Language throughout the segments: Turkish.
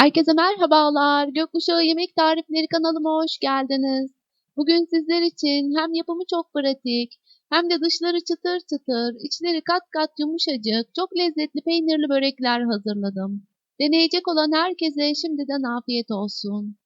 Herkese merhabalar. Gökkuşağı Yemek Tarifleri kanalıma hoş geldiniz. Bugün sizler için hem yapımı çok pratik hem de dışları çıtır çıtır, içleri kat kat yumuşacık, çok lezzetli peynirli börekler hazırladım. Deneyecek olan herkese şimdiden afiyet olsun.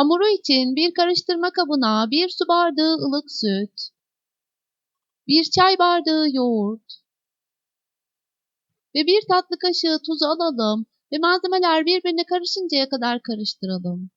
Hamuru için bir karıştırma kabına bir su bardağı ılık süt, bir çay bardağı yoğurt ve bir tatlı kaşığı tuz alalım ve malzemeler birbirine karışıncaya kadar karıştıralım.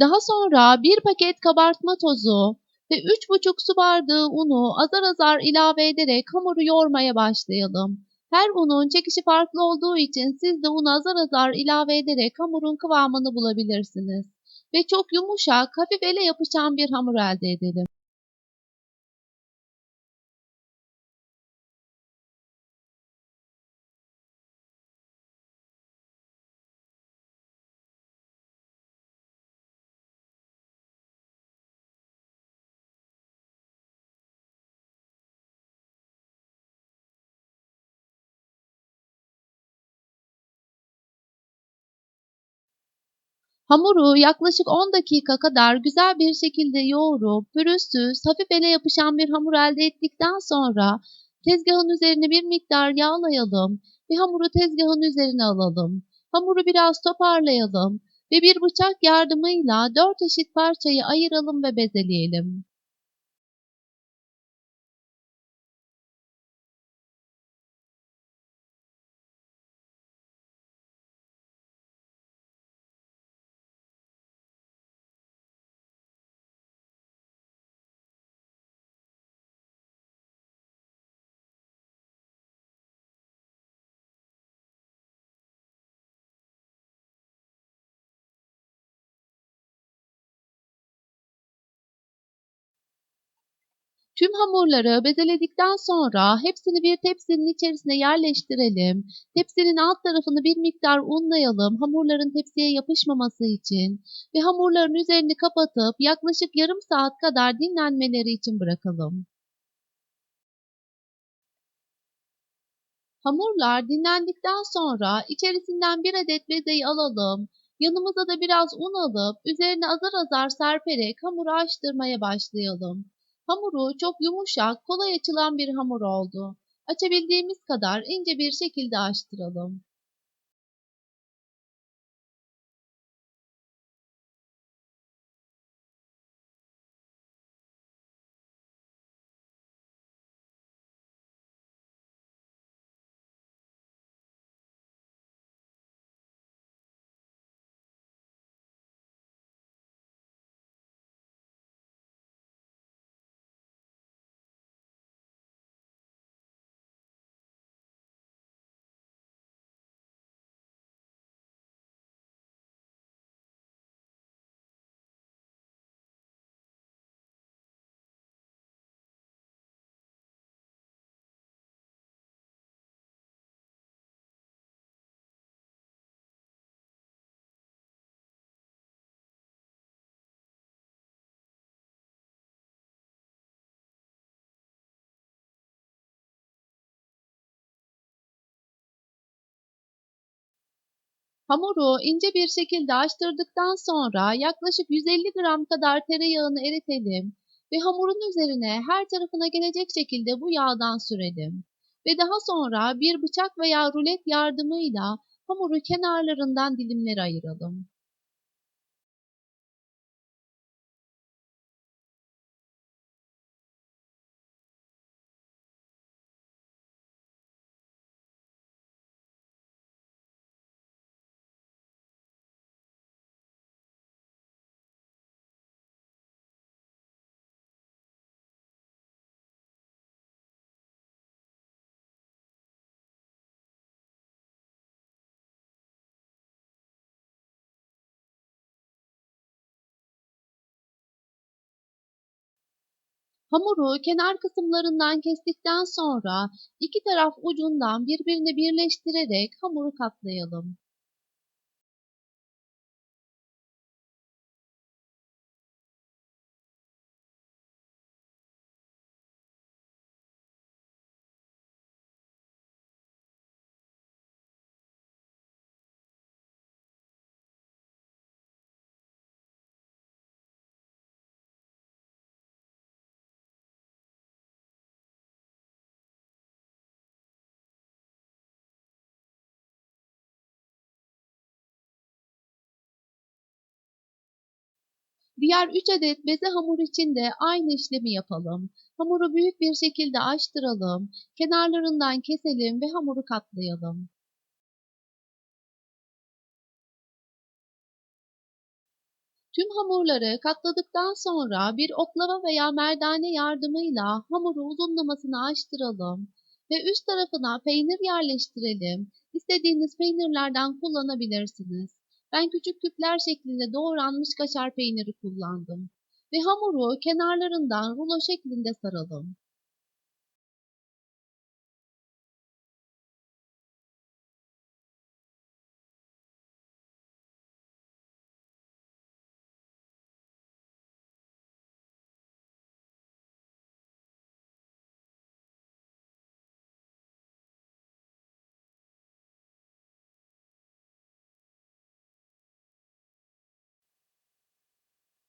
Daha sonra bir paket kabartma tozu ve 3,5 su bardağı unu azar azar ilave ederek hamuru yoğurmaya başlayalım. Her unun çekişi farklı olduğu için siz de unu azar azar ilave ederek hamurun kıvamını bulabilirsiniz. Ve çok yumuşak, hafif ele yapışan bir hamur elde edelim. Hamuru yaklaşık 10 dakika kadar güzel bir şekilde yoğurup pürüzsüz, hafif ele yapışan bir hamur elde ettikten sonra tezgahın üzerine bir miktar yağlayalım ve hamuru tezgahın üzerine alalım. Hamuru biraz toparlayalım ve bir bıçak yardımıyla 4 eşit parçayı ayıralım ve bezeleyelim. Tüm hamurları bezeledikten sonra hepsini bir tepsinin içerisine yerleştirelim. Tepsinin alt tarafını bir miktar unlayalım hamurların tepsiye yapışmaması için ve hamurların üzerini kapatıp yaklaşık yarım saat kadar dinlenmeleri için bırakalım. Hamurlar dinlendikten sonra içerisinden bir adet bezeyi alalım. Yanımıza da biraz un alıp üzerine azar azar serperek hamuru açtırmaya başlayalım. Hamuru çok yumuşak, kolay açılan bir hamur oldu. Açabildiğimiz kadar ince bir şekilde açtıralım. Hamuru ince bir şekilde açtırdıktan sonra yaklaşık 150 gram kadar tereyağını eritelim ve hamurun üzerine her tarafına gelecek şekilde bu yağdan sürelim. Ve daha sonra bir bıçak veya rulet yardımıyla hamuru kenarlarından dilimlere ayıralım. Hamuru kenar kısımlarından kestikten sonra iki taraf ucundan birbirini birleştirerek hamuru katlayalım. Diğer 3 adet beze hamur için de aynı işlemi yapalım. Hamuru büyük bir şekilde açtıralım. Kenarlarından keselim ve hamuru katlayalım. Tüm hamurları katladıktan sonra bir oklava veya merdane yardımıyla hamuru uzunlamasını açtıralım ve üst tarafına peynir yerleştirelim. İstediğiniz peynirlerden kullanabilirsiniz. Ben küçük küpler şeklinde doğranmış kaşar peyniri kullandım. Ve hamuru kenarlarından rulo şeklinde saralım.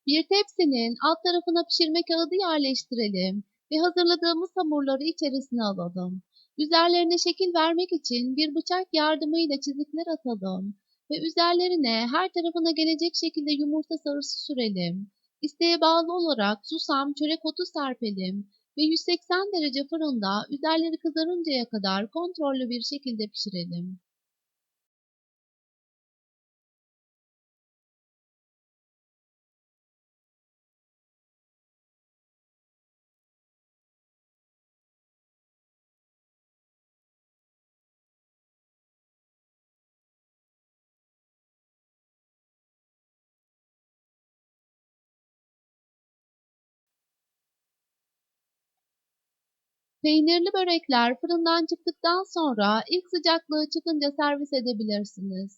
Bir tepsinin alt tarafına pişirme kağıdı yerleştirelim ve hazırladığımız hamurları içerisine alalım. Üzerlerine şekil vermek için bir bıçak yardımıyla çizikler atalım ve üzerlerine her tarafına gelecek şekilde yumurta sarısı sürelim. İsteğe bağlı olarak susam, çörek otu serpelim ve 180 derece fırında üzerleri kızarıncaya kadar kontrollü bir şekilde pişirelim. Peynirli börekler fırından çıktıktan sonra ilk sıcaklığı çıkınca servis edebilirsiniz.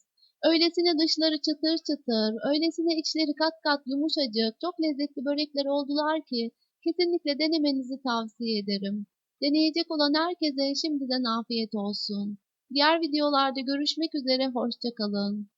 Öylesine dışları çıtır çıtır, öylesine içleri kat kat yumuşacık, çok lezzetli börekler oldular ki kesinlikle denemenizi tavsiye ederim. Deneyecek olan herkese şimdiden afiyet olsun. Diğer videolarda görüşmek üzere, hoşçakalın.